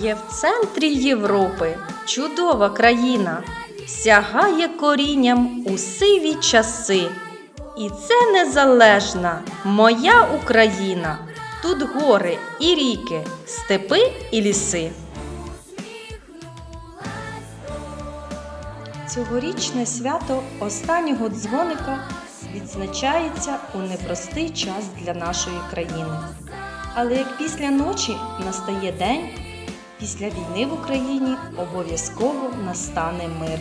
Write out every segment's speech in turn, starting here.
є в центрі Європи, чудова країна, сягає корінням у сиві часи. І це незалежна моя Україна. Тут гори і ріки, степи і ліси. Цьогорічне свято останнього дзвоника відзначається у непростий час для нашої країни. Але як після ночі настає день, після війни в Україні обов'язково настане мир.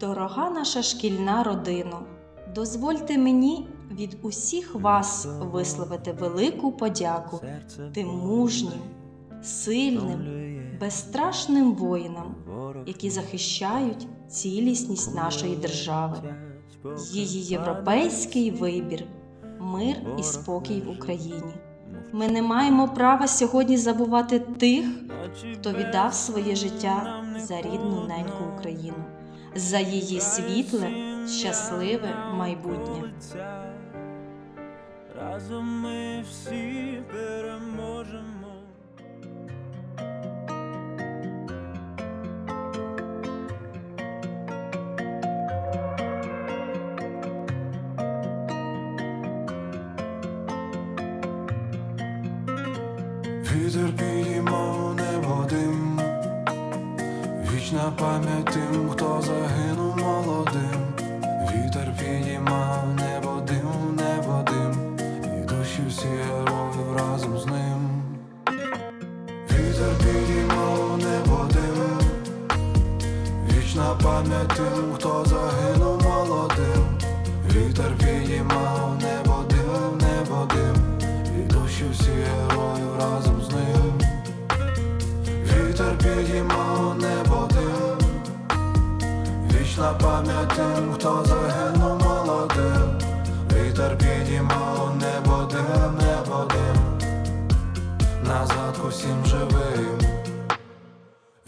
Дорога наша шкільна родино, дозвольте мені від усіх вас висловити велику подяку тим мужнім, сильним, безстрашним воїнам, які захищають цілісність нашої держави, її європейський вибір, мир і спокій в Україні. Ми не маємо права сьогодні забувати тих, хто віддав своє життя за рідну неньку Україну, за її світле, щасливе майбутнє. Разом ми всі переможемо. Вітер пам'ять тим, хто загинув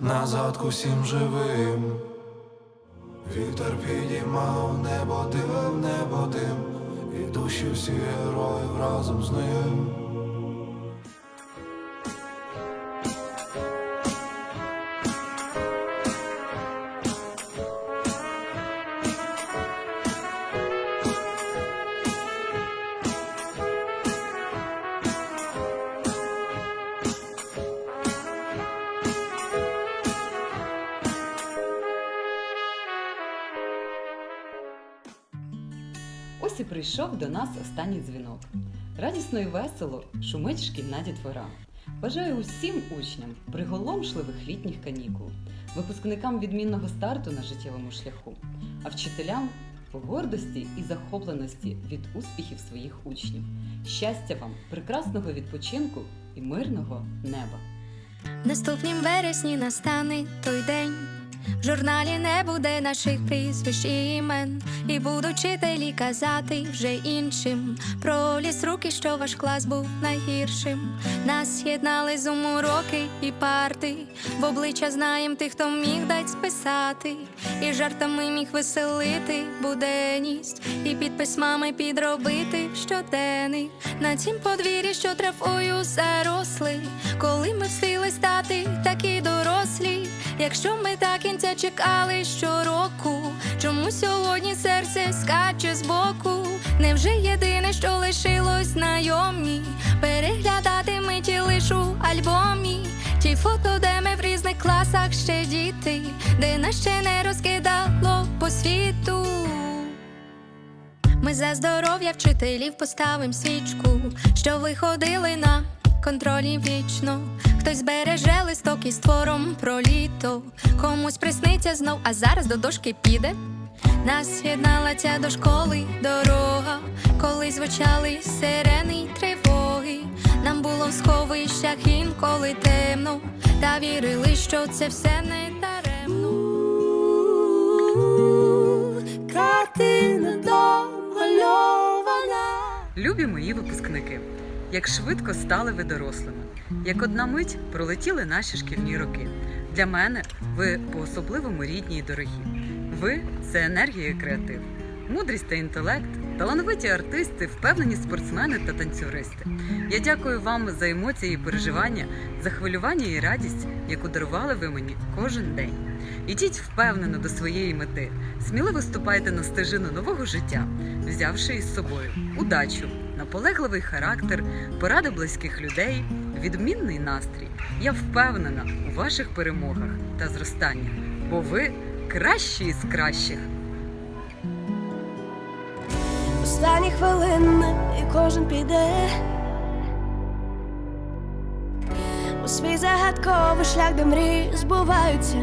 назад усім живим. Вітер підіймав небо дим, небо дим, і душі всі героїв разом з ним. Ось і прийшов до нас останній дзвінок. Радісно і весело шумить шкільна дітвора. Бажаю усім учням приголомшливих літніх канікул, випускникам відмінного старту на життєвому шляху, а вчителям гордості і захопленості від успіхів своїх учнів. Щастя вам, прекрасного відпочинку і мирного неба! В наступнім вересні настане той день. В журналі не буде наших прізвищ і імен, і будуть вчителі казати вже іншим. Про ліс руки, що ваш клас був найгіршим. Нас єднали з уроки і парти. В обличчя знаєм тих, хто міг дать списати, і жартами міг веселити буденність, і під письмами підробити щоденник. На цім подвір'ї, що травою заросли, коли ми встигли стати такі дорослі. Якщо ми так кінця чекали щороку, чому сьогодні серце скаче збоку? Невже єдине, що лишилось знайомі? Переглядати миті лиш у альбомі, Ті фото, де ми в різних класах ще діти, де нас ще не розкидало по світу. Ми за здоров'я вчителів поставим свічку, що виходили на контролі вічно. Хтось збереже листок із твором про літо, комусь присниться знов, а зараз до дошки піде. Нас єднала ця до школи дорога, коли звучали сирени й тривоги. Нам було в сховищах інколи темно, та вірили, що це все не даремно. Картина домальована. Любі мої випускники, як швидко стали ви дорослими, як одна мить пролетіли наші шкільні роки. Для мене ви по-особливому рідні й дорогі. Ви це енергія і креатив, мудрість та інтелект, талановиті артисти, впевнені спортсмени та танцюристи. Я дякую вам за емоції і переживання, за хвилювання і радість, яку дарували ви мені кожен день. Ідіть впевнено до своєї мети, сміливо ступайте на стежину нового життя, взявши із собою удачу, наполегливий характер, поради близьких людей, відмінний настрій. Я впевнена у ваших перемогах та зростаннях, бо ви кращі із кращих. Останні хвилини і кожен піде у свій загадковий шлях, де мрії збуваються.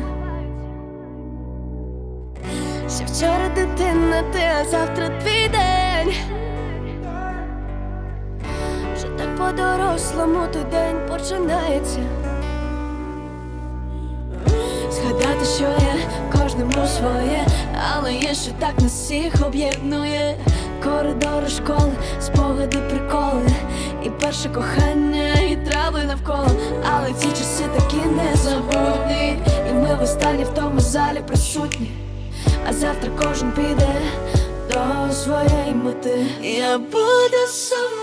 Ще вчора дитина, ти, а завтра твій день. По-дорослому той день починається. Згадати, що є кожному своє, але є, що так нас всіх об'єднує. Коридори школи, спогади, приколи, і перше кохання, і трави навколо. Але ці часи такі незабутні. І ми в останні в тому залі присутні. А завтра кожен піде до своєї мети. Я буду сумувати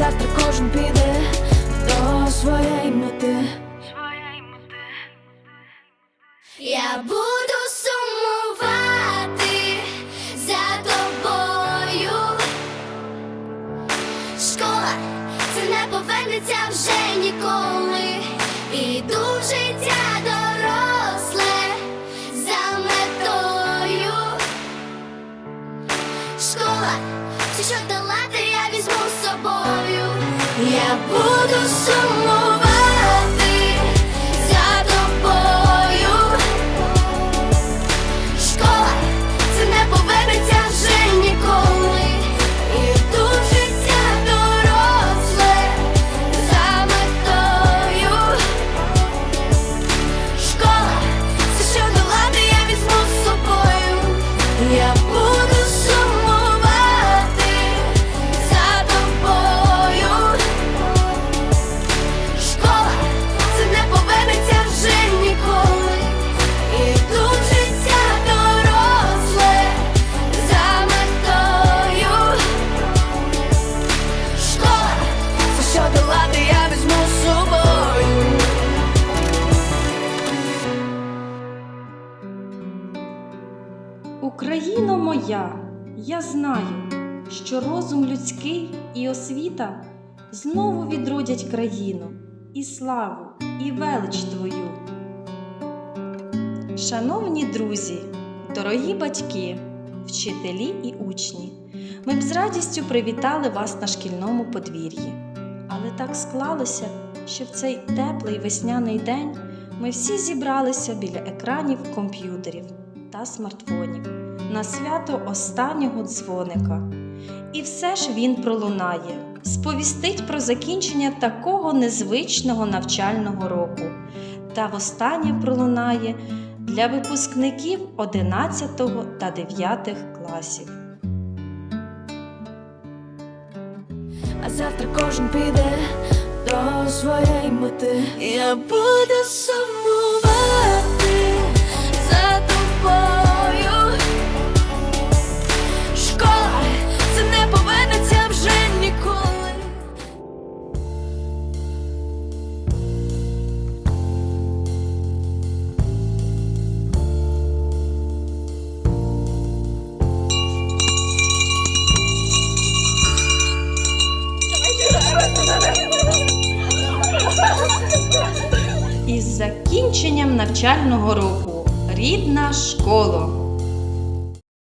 Завтра кожен піде до своєї мети. Я буду сумувати за тобою. Школа це не повернеться вже ніколи. Іду в життя доросле за метою. Школа, все, що Я буду Моя, я знаю, що розум людський і освіта знову відродять країну і славу, і велич твою. Шановні друзі, дорогі батьки, вчителі і учні, Ми б з радістю привітали вас на шкільному подвір'ї. Але так склалося, що в цей теплий весняний день ми всі зібралися біля екранів комп'ютерів та смартфонів на свято останнього дзвоника. І все ж він пролунає, сповістить про закінчення такого незвичного навчального року. Та востаннє пролунає для випускників 11 та 9 класів. А завтра кожен піде до своєї мети. Я буду сумувати навчального року рідна школа.